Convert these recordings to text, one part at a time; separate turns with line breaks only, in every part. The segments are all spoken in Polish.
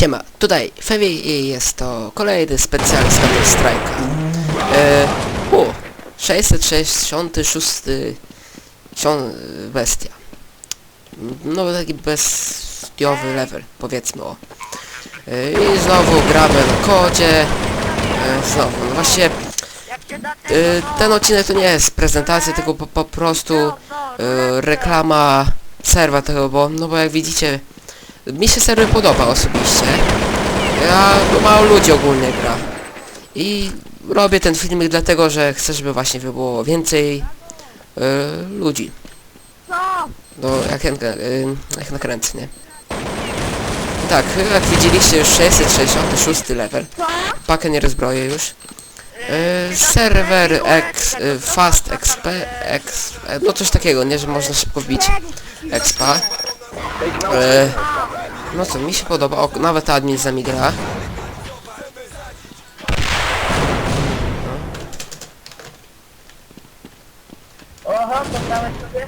Siema, tutaj Fewi i jest to kolejny specjalny z Counter Strike'a. E, u, 666 ksią- bestia. No taki bestiowy level, powiedzmy o. E, I znowu gramy na kodzie. E, znowu, no właśnie e, ten odcinek to nie jest prezentacja, tylko po, po prostu e, reklama serwa tego, bo no bo jak widzicie mi się serwer podoba osobiście. Ja mało ludzi ogólnie gra. I robię ten filmik dlatego, że chcę, żeby właśnie było więcej e, ludzi. No jak, jak, jak nakręcę, nie? Tak, jak widzieliście już 666 level. Pakę nie rozbroję już. E, serwer X, e, Fast XP, X, e, no coś takiego, nie, że można szybko wbić expa. E, no co, mi się podoba, o, nawet admin z nami gra.
Oho, poznałeś sobie?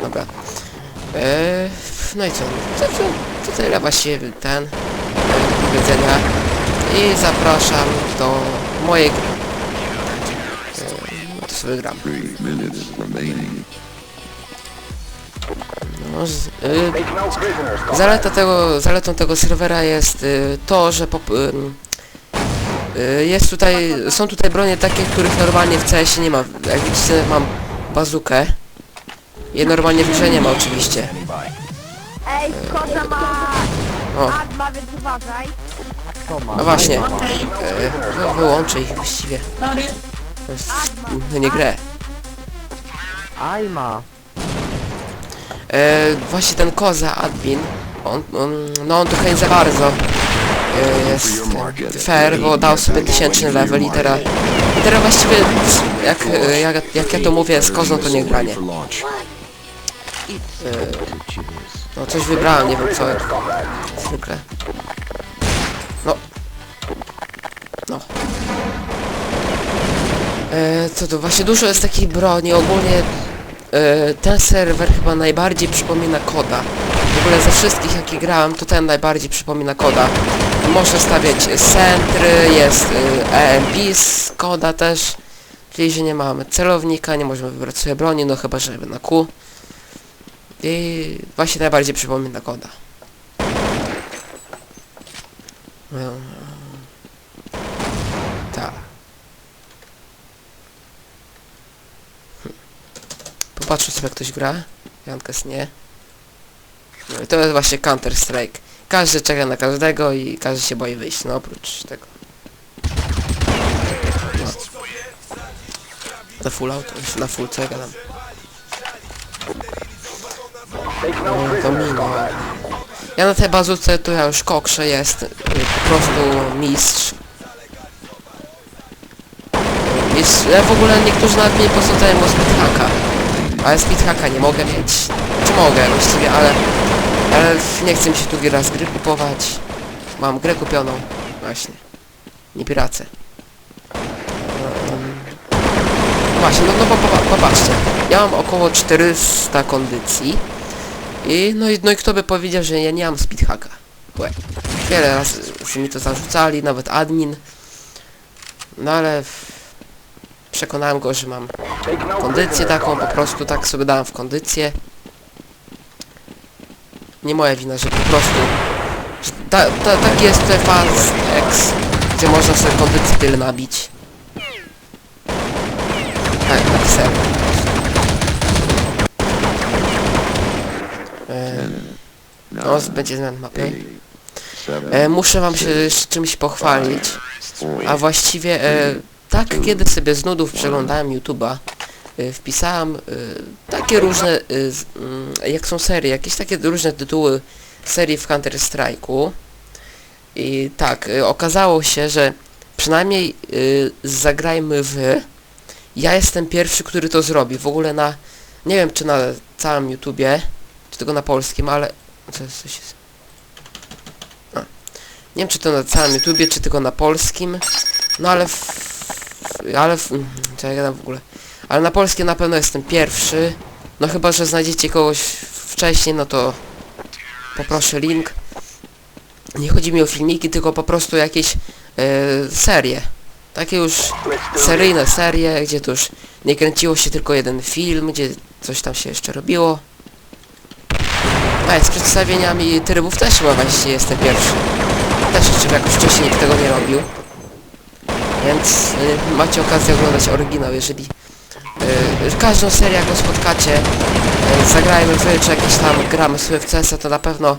Dobra. E, no i co? To, to, to tyle właściwie ten do powiedzenia. I zapraszam do mojej gry. E, no to sobie gram. No, z, y, zaleta tego, zaletą tego serwera jest y, to, że pop, y, y, jest tutaj, są tutaj bronie takie, których normalnie w CS nie ma. Jak widzicie mam bazukę. Je normalnie w grze nie ma oczywiście.
Ej, koza ma...
O,
Adma, więc uważaj.
no właśnie. No, wyłączę ich właściwie. To jest, no nie grę.
Ajma.
E, właśnie ten koza admin, on, on, no on trochę nie za bardzo e, jest fair, bo dał sobie tysięczny level i teraz, i teraz właściwie jak, jak, jak ja to mówię z kozą to nie granie. E, no coś wybrałem, nie wiem co, zwykle. No. No. E, co to, właśnie dużo jest takich broni, ogólnie ten serwer chyba najbardziej przypomina koda. W ogóle ze wszystkich jakie grałem, to ten najbardziej przypomina koda. Można stawiać centry, jest e, EMP z koda też. Czyli, że nie mamy celownika, nie możemy wybrać sobie broni, no chyba, żeby na Q. I właśnie najbardziej przypomina koda. No. Popatrzę sobie jak ktoś gra. Jankes nie. No i to jest właśnie Counter Strike. Każdy czeka na każdego i każdy się boi wyjść, no oprócz tego. No. Na full auto, na full co ja. No, to minął. Ja na tej bazuce to ja już koksze jest. Po prostu mistrz. Mistrz. Ja w ogóle niektórzy nawet mnie posądzają o speedhacka. Ale speedhacka nie mogę mieć. Czy mogę właściwie, ale... Ale nie chcę mi się tu raz gry kupować. Mam grę kupioną. Właśnie. Nie piracę. Właśnie, no, no popatrzcie. Ja mam około 400 kondycji. I no, i no i kto by powiedział, że ja nie mam speedhacka. Łe. Wiele razy mi to zarzucali, nawet admin. No ale... Przekonałem go, że mam kondycję taką, po prostu tak sobie dałem w kondycję. Nie moja wina, że po prostu... Że ta, ta, taki jest tutaj Fast X, gdzie można sobie kondycję tyle nabić. Tak, serio. Ehm, no, będzie zmian mapy. E, muszę wam się z czymś pochwalić, a właściwie e, tak kiedy sobie z nudów przeglądałem YouTube'a, e, wpisałem e, takie różne, z, mm, jak są serie, jakieś takie różne tytuły serii w Counter Strike'u. I tak, okazało się, że przynajmniej zagrajmy w ja jestem pierwszy, który to zrobi, w ogóle na, nie wiem czy na całym YouTubie, czy tylko na polskim, ale co nie wiem czy to na całym YouTubie, czy tylko na polskim. No ale w... Ale Co ja gadam w ogóle? Ale na polskim na pewno jestem pierwszy. No chyba, że znajdziecie kogoś wcześniej, no to poproszę link. Nie chodzi mi o filmiki, tylko po prostu jakieś e, serie. Takie już seryjne serie, gdzie to już nie kręciło się tylko jeden film, gdzie coś tam się jeszcze robiło. A z przedstawieniami trybów też chyba właściwie jestem pierwszy. Też jeszcze jakoś wcześniej nikt tego nie robił. Więc y, macie okazję oglądać oryginał, jeżeli y, każdą serię jaką spotkacie, y, zagrajmy w czy jakieś tam gramy sobie w CS, to na pewno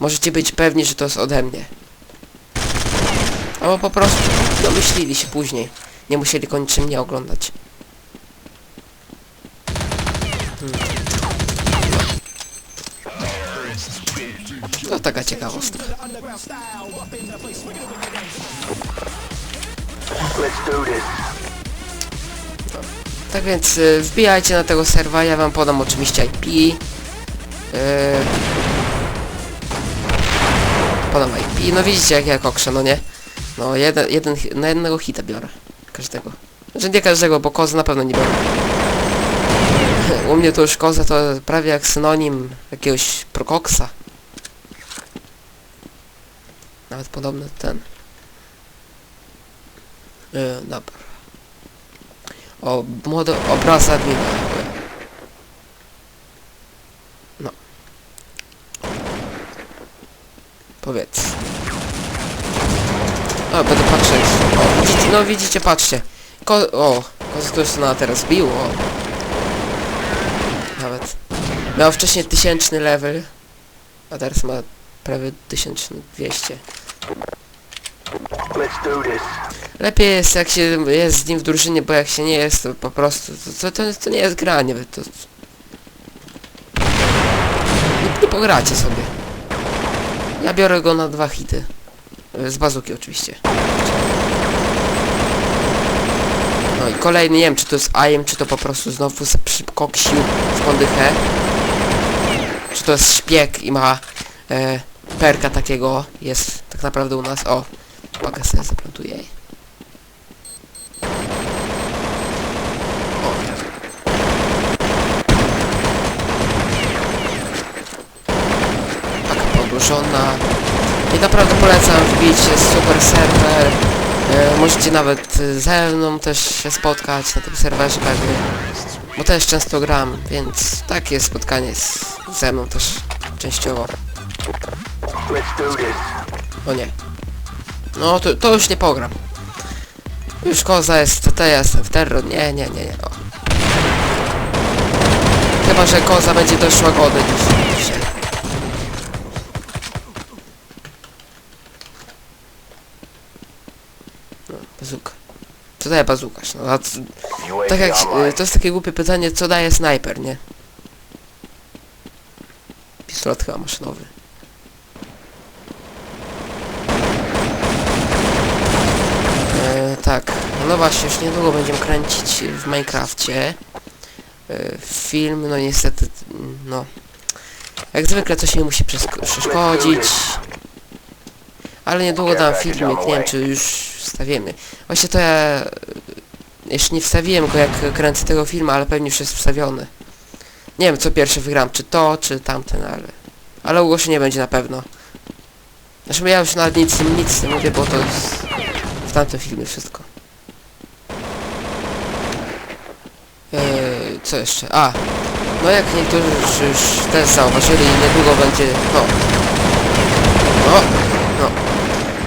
możecie być pewni, że to jest ode mnie. Albo po prostu domyślili się później. Nie musieli koniecznie mnie oglądać. Hmm. To taka ciekawostka. Tak więc y, wbijajcie na tego serwa, ja wam podam oczywiście IP. Yy, podam IP, no widzicie jak ja kokszę, no nie? No jeden, jeden, na jednego hita biorę. Każdego. Znaczy nie każdego, bo kozy na pewno nie biorę. U mnie to już koza to prawie jak synonim jakiegoś prokoksa. Nawet podobny ten. Yy, dobra. O, młody obraz admina. No. Powiedz. O, będę patrzeć. O, widzicie, no widzicie, patrzcie. Ko o, na teraz bił, o. Nawet. Miał wcześniej tysięczny level, a teraz ma prawie 1200.
Let's do this.
Lepiej jest jak się jest z nim w drużynie, bo jak się nie jest, to po prostu to, to, to nie jest granie, to... Nie, nie pogracie sobie. Ja biorę go na dwa hity. Z bazuki oczywiście. No i kolejny, nie wiem czy to jest aim, czy to po prostu znowu przykoksił w kondychę. Czy to jest szpieg i ma e, perka takiego, jest tak naprawdę u nas, o. Uwaga sobie zaplantuję. Podłużona. I naprawdę polecam wbić, jest super serwer. E, możecie nawet e, ze mną też się spotkać na tym serwerze pewnie. Bo też często gram, więc takie spotkanie z, ze mną też częściowo. O nie. No to, to już nie pogram. Już koza jest CT, ja jestem w terror. Nie, nie, nie, nie. O. Chyba, że koza będzie dość łagodny dziś- dzisiaj. No, bazuka. Co daje bazukasz? No, a c-
UAV
tak jak... y, To jest takie głupie pytanie, co daje snajper, nie? Pistolet chyba maszynowy. E, tak, no właśnie, już niedługo będziemy kręcić w Minecrafcie. E, film, no niestety, no... Jak zwykle coś mi musi przeszkodzić. Ale niedługo dam filmik, nie wiem czy już wstawimy. Właśnie to ja... e, Jeszcze nie wstawiłem go jak kręcę tego filmu, ale pewnie już jest wstawiony. Nie wiem co pierwsze wygram, czy to, czy tamten, ale... Ale ogłoszenie będzie na pewno. Znaczy ja już nawet nic, nic nie mówię, bo to jest w tamtym filmie wszystko. Eee, co jeszcze? A, no jak niektórzy już, już też zauważyli, niedługo będzie, no, no,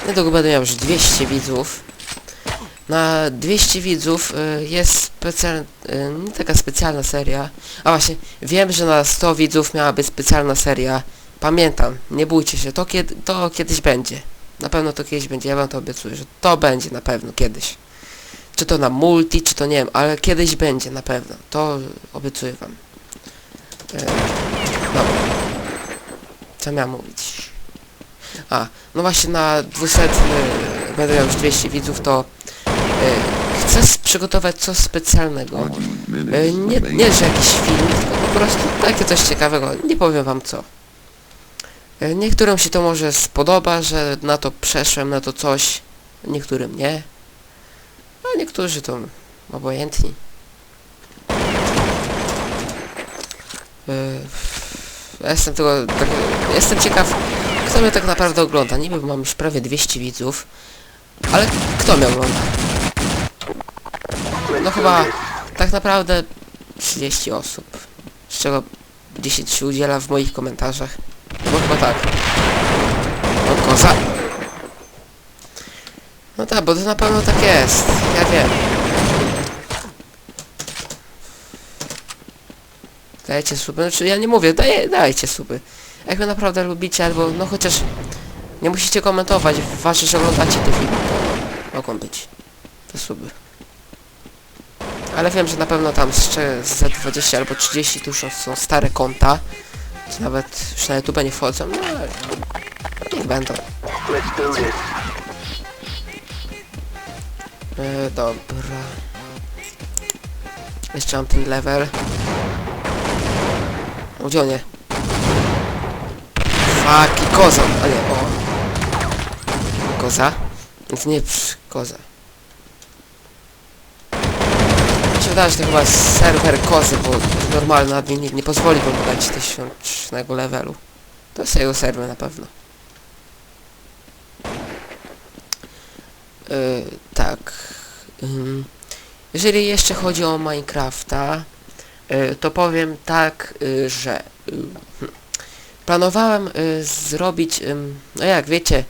niedługo będę miał już 200 widzów. Na 200 widzów y, jest specjalna, y, nie taka specjalna seria. A właśnie, wiem, że na 100 widzów miała być specjalna seria. Pamiętam, nie bójcie się, to, kiedy, to kiedyś będzie. Na pewno to kiedyś będzie, ja wam to obiecuję, że to będzie na pewno kiedyś. Czy to na multi, czy to nie wiem, ale kiedyś będzie na pewno. To obiecuję wam. E, dobra. Co miałem mówić? A, no właśnie na 200 będę miał już 200 widzów, to e, chcę przygotować coś specjalnego. E, nie, nie, że jakiś film, tylko po prostu takie coś ciekawego. Nie powiem wam co. E, Niektórym się to może spodoba, że na to przeszłem, na to coś. Niektórym nie. A niektórzy to obojętni. Ja jestem tylko... Tak, jestem ciekaw, kto mnie tak naprawdę ogląda. Niby mam już prawie 200 widzów, ale kto mnie ogląda? No chyba tak naprawdę 30 osób, z czego 10 się udziela w moich komentarzach. Bo chyba tak. No koza. No tak, bo to na pewno tak jest. Ja wiem. Dajcie suby. Znaczy ja nie mówię, daj, dajcie suby. Jak wy naprawdę lubicie, albo no chociaż nie musicie komentować, ważne, że oglądacie te filmy. To mogą być te suby. Ale wiem, że na pewno tam z, cze- z 20 albo 30 to już są stare konta. Czy nawet już na YouTube nie wchodzą. No ale niech będą. E, dobra. Jeszcze mam ten level. O? Fuck, i koza, a nie, o. Koza? Więc nie, psz, koza. Mi się że to chyba serwer kozy, bo normalny admin nie, nie pozwoli wam dać tysiącznego levelu. To jest jego serwer na pewno. Yy, tak. Ym, jeżeli jeszcze chodzi o Minecrafta, y, to powiem tak, y, że y, hmm, planowałem y, zrobić, ym, no jak wiecie,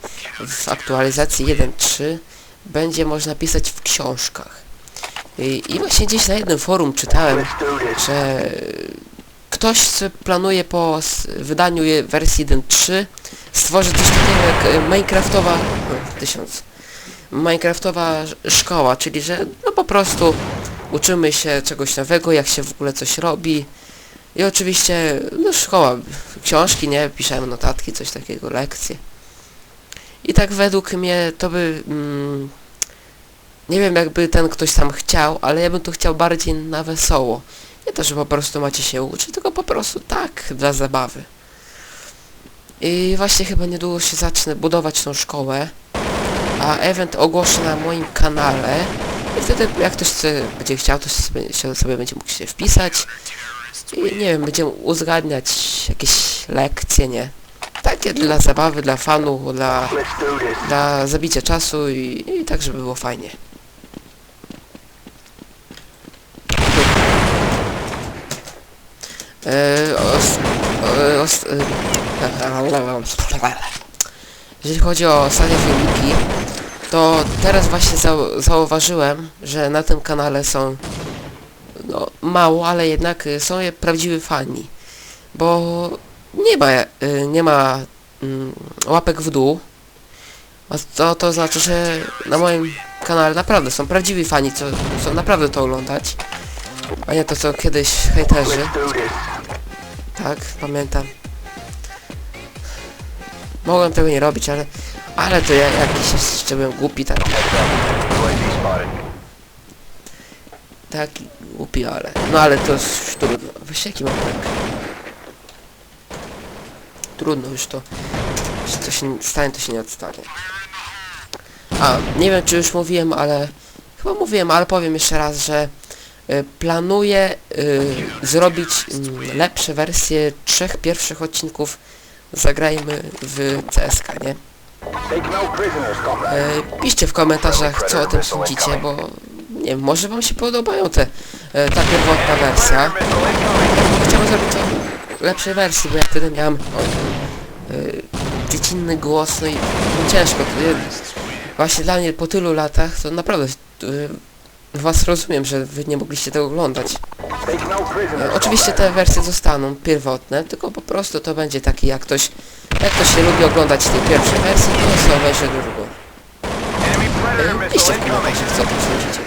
w aktualizacji 1.3 będzie można pisać w książkach. I, I właśnie gdzieś na jednym forum czytałem, że ktoś planuje po wydaniu wersji 1.3 stworzy coś takiego jak e, Minecraftowa no, Minecraftowa sz- szkoła, czyli że no po prostu uczymy się czegoś nowego, jak się w ogóle coś robi i oczywiście no szkoła, książki, nie, piszemy notatki, coś takiego, lekcje i tak według mnie to by mm, nie wiem jakby ten ktoś tam chciał, ale ja bym to chciał bardziej na wesoło. Nie to, że po prostu macie się uczyć, tylko po prostu tak, dla zabawy. I właśnie chyba niedługo się zacznę budować tą szkołę, a event ogłoszę na moim kanale i wtedy jak ktoś chce, będzie chciał, to sobie, sobie będzie mógł się wpisać i nie wiem, będziemy uzgadniać jakieś lekcje, nie? Takie dla zabawy, dla fanów, dla, dla zabicia czasu i, i tak, żeby było fajnie. E, jeżeli chodzi o ostatnie filmiki, to teraz właśnie zau zauważyłem, że na tym kanale są no, mało, ale jednak y, są prawdziwi fani. Bo nie ma, y, nie ma mm, łapek w dół. To, to znaczy, że na moim kanale naprawdę są prawdziwi fani, co chcą naprawdę to oglądać. A nie to co kiedyś hejterzy. Tak, pamiętam. Mogłem tego nie robić, ale... Ale to ja jakiś jeszcze byłem głupi, tak. Taki głupi, ale... No ale to już trudno. Weź jaki mam tak. Trudno już to... Że to się stanie, to się nie odstanie. A, nie wiem czy już mówiłem, ale... Chyba mówiłem, ale powiem jeszcze raz, że... y, Planuję y, zrobić mm, lepsze wersje trzech pierwszych odcinków Zagrajmy w CSK, nie? E, piszcie w komentarzach, co o tym sądzicie, bo nie wiem, może wam się podobają te, e, ta pierwotna wersja. Chciałbym zrobić to lepszej wersji, bo ja wtedy miałem o, e, dziecinny głos, no i ciężko. E, właśnie dla mnie po tylu latach, to naprawdę e, was rozumiem, że wy nie mogliście tego oglądać. E, Oczywiście te wersje zostaną pierwotne, tylko po prostu to będzie taki jak ktoś, jak ktoś się lubi oglądać tej pierwszej wersji, to sobie obejrzy drugą. Piszcie w komentarzach, co o tym.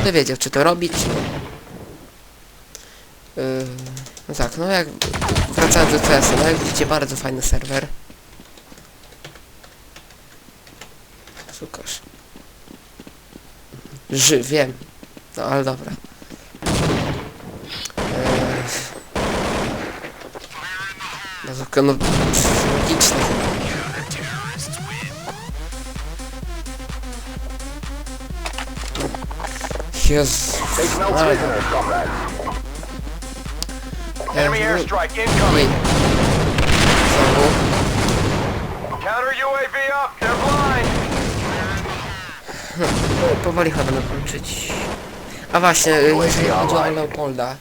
Będę wiedział, czy to robić. Yy, no tak, no jak wracając do CS, no jak widzicie bardzo fajny serwer. Szukasz. Ży, wiem. No ale dobra. Eee, no tylko no logiczne
Comrade. Enemy airstrike incoming.
Znowu.
Counter UAV up. They're blind.
Powoli chyba będę kończyć. A właśnie, y, jeżeli chodzi o Leopolda,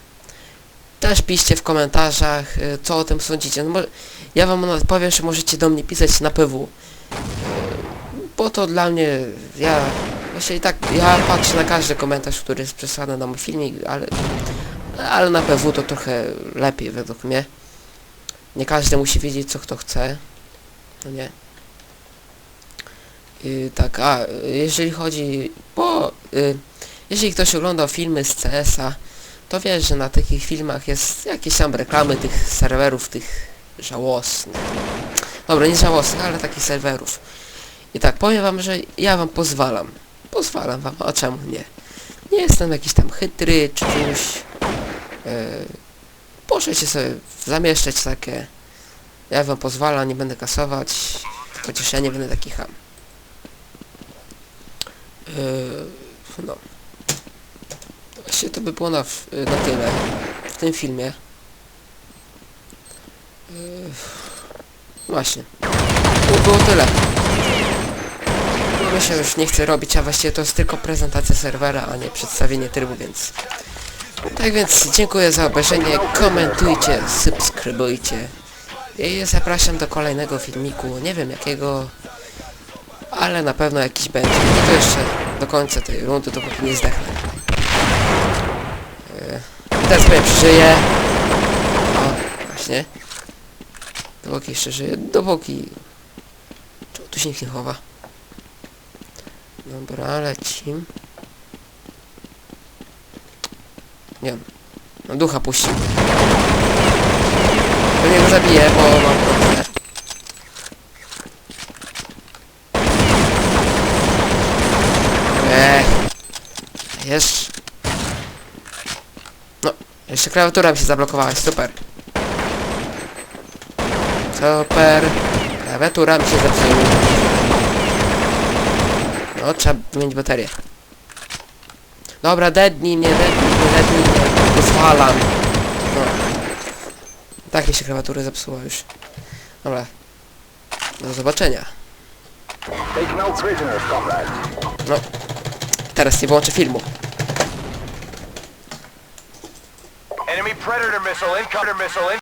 też piszcie w komentarzach, y, co o tym sądzicie. No, ja wam powiem, że możecie do mnie pisać na PW. Y, Bo to dla mnie, ja właśnie i tak, ja patrzę na każdy komentarz, który jest przesłany na mój filmik, ale, ale na PW to trochę lepiej według mnie. Nie każdy musi wiedzieć, co kto chce. No nie. Yy, tak, a jeżeli chodzi, bo y, jeżeli ktoś oglądał filmy z CS-a, to wie, że na takich filmach jest jakieś tam reklamy tych serwerów, tych żałosnych. Dobra, nie żałosnych, ale takich serwerów. I tak, powiem wam, że ja wam pozwalam. Pozwalam wam, a czemu nie? Nie jestem jakiś tam chytry, czy czymś. Yy, możecie sobie zamieszczać takie. Ja wam pozwalam, nie będę kasować. Chociaż ja nie będę taki ham. Yy, no. Właściwie to by było na, na tyle w tym filmie. Yy, właśnie. To było tyle. No się już nie chcę robić, a właściwie to jest tylko prezentacja serwera, a nie przedstawienie trybu, więc... Tak więc dziękuję za obejrzenie, komentujcie, subskrybujcie. I zapraszam do kolejnego filmiku, nie wiem jakiego, ale na pewno jakiś będzie. I to jeszcze do końca tej rundy, dopóki nie zdechnę. Yy, Teraz sobie przeżyję. O, właśnie. Dopóki jeszcze żyję, dopóki... Tu się nikt nie chowa? Dobra, lecim. Nie wiem. No ducha puścił. Pewnie go zabiję, bo mam kontroler. Eee. Jeszcze. No, jeszcze klawiatura mi się zablokowała, super. Super. Klawiatura mi się zepsuła. No, trzeba wymienić baterię. Dobra, deadnij mnie, deadnij mnie, deadnij mnie. Pozwalam. No. Tak mi się klawiatura zepsuła już. Dobra. Do zobaczenia.
No.
No. Teraz nie włączę filmu.
Enemy predator missile incoming. Missile in